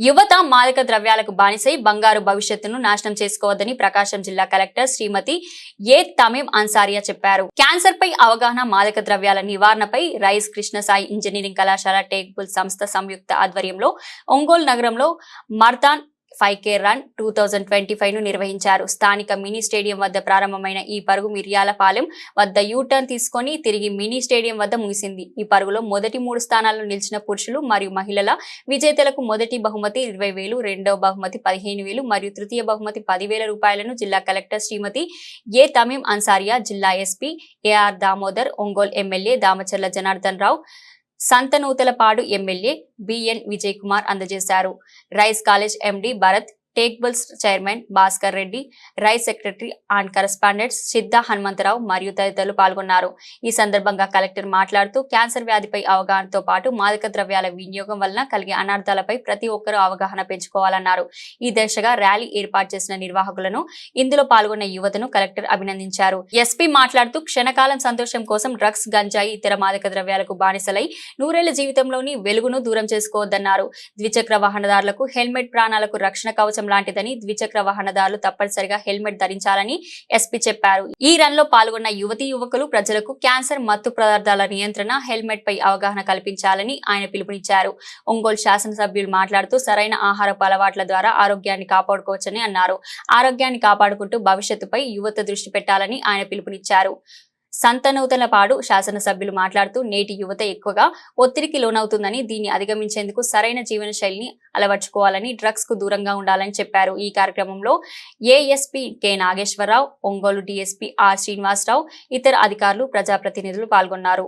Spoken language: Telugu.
యువత మాదక ద్రవ్యాలకు బానిసై బంగారు భవిష్యత్తును నాశనం చేసుకోవద్దని ప్రకాశం జిల్లా కలెక్టర్ శ్రీమతి ఏ తమీం అన్సారియా చెప్పారు. క్యాన్సర్ పై అవగాహన మాదక ద్రవ్యాల నివారణపై రైస్ కృష్ణసాయి ఇంజనీరింగ్ కళాశాల టేక్బుల్ సంస్థ సంయుక్త ఆధ్వర్యంలో ఒంగోలు నగరంలో Mardan five K run two thousand twenty ఫైవ్ను నిర్వహించారు. స్థానిక మినీ స్టేడియం వద్ద ప్రారంభమైన ఈ పరుగు మిర్యాలపాలెం వద్ద యూటర్న్ తీసుకొని తిరిగి మినీ స్టేడియం వద్ద ముగిసింది. ఈ పరుగులో మొదటి మూడు స్థానాల్లో నిలిచిన పురుషులు మరియు మహిళల విజేతలకు మొదటి బహుమతి ఇరవై వేలు రెండవ బహుమతి పదిహేను వేలు మరియు తృతీయ బహుమతి పదివేల రూపాయలను జిల్లా కలెక్టర్ శ్రీమతి ఏ. తమీం అన్సారియా జిల్లా SP AR Damodar Ongole MLA Damacharla Janardhan Rao Santhanuthalapadu MLA BN Vijay Kumar అందజేశారు. Rise college MD Bharat టేక్బుల్స్ chairman Bhaskar Reddy Rise secretary and correspondents Siddha Hanumantharao మరియు తదితరులు పాల్గొన్నారు. ఈ సందర్భంగా కలెక్టర్ మాట్లాడుతూ క్యాన్సర్ వ్యాధిపై అవగాహనతో పాటు మాదక ద్రవ్యాల వినియోగం వలన కలిగే అనార్థాలపై ప్రతి ఒక్కరూ అవగాహన పెంచుకోవాలన్నారు. ఈ దిశగా ర్యాలీ ఏర్పాటు చేసిన నిర్వాహకులను ఇందులో పాల్గొన్న యువతను కలెక్టర్ అభినందించారు. ఎస్పీ మాట్లాడుతూ క్షణకాలం సంతోషం కోసం డ్రగ్స్ గంజాయి ఇతర మాదక ద్రవ్యాలకు బానిసలై నూరేళ్ళ జీవితంలోని వెలుగును దూరం చేసుకోవద్దన్నారు. ద్విచక్ర వాహనదారులకు హెల్మెట్ ప్రాణాలకు రక్షణ కవచం లాంటిదని ద్విచక్ర వాహనదారులు తప్పనిసరిగా హెల్మెట్ ధరించాలని ఎస్పీ చెప్పారు. ఈ రన్లో పాల్గొన్న యువతి యువకులు ప్రజలకు క్యాన్సర్ మత్తు పదార్థాల నియంత్రణ హెల్మెట్ పై అవగాహన కల్పించాలని ఆయన పిలుపునిచ్చారు. ఒంగోలు శాసనసభ్యులు మాట్లాడుతూ సరైన ఆహారపు అలవాట్ల ద్వారా ఆరోగ్యాన్ని కాపాడుకోవచ్చని అన్నారు. ఆరోగ్యాన్ని కాపాడుకుంటూ భవిష్యత్తుపై యువత దృష్టి పెట్టాలని ఆయన పిలుపునిచ్చారు. సంతనూతలపాడు శాసనసభ్యులు మాట్లాడుతూ నేటి యువత ఎక్కువగా ఒత్తిడికి లోనవుతుందని దీన్ని అధిగమించేందుకు సరైన జీవన శైలిని అలవర్చుకోవాలని డ్రగ్స్కు దూరంగా ఉండాలని చెప్పారు. ఈ కార్యక్రమంలో ASP K Nageswararao Ongole DSP R Srinivasarao ఇతర అధికారులు ప్రజాప్రతినిధులు పాల్గొన్నారు.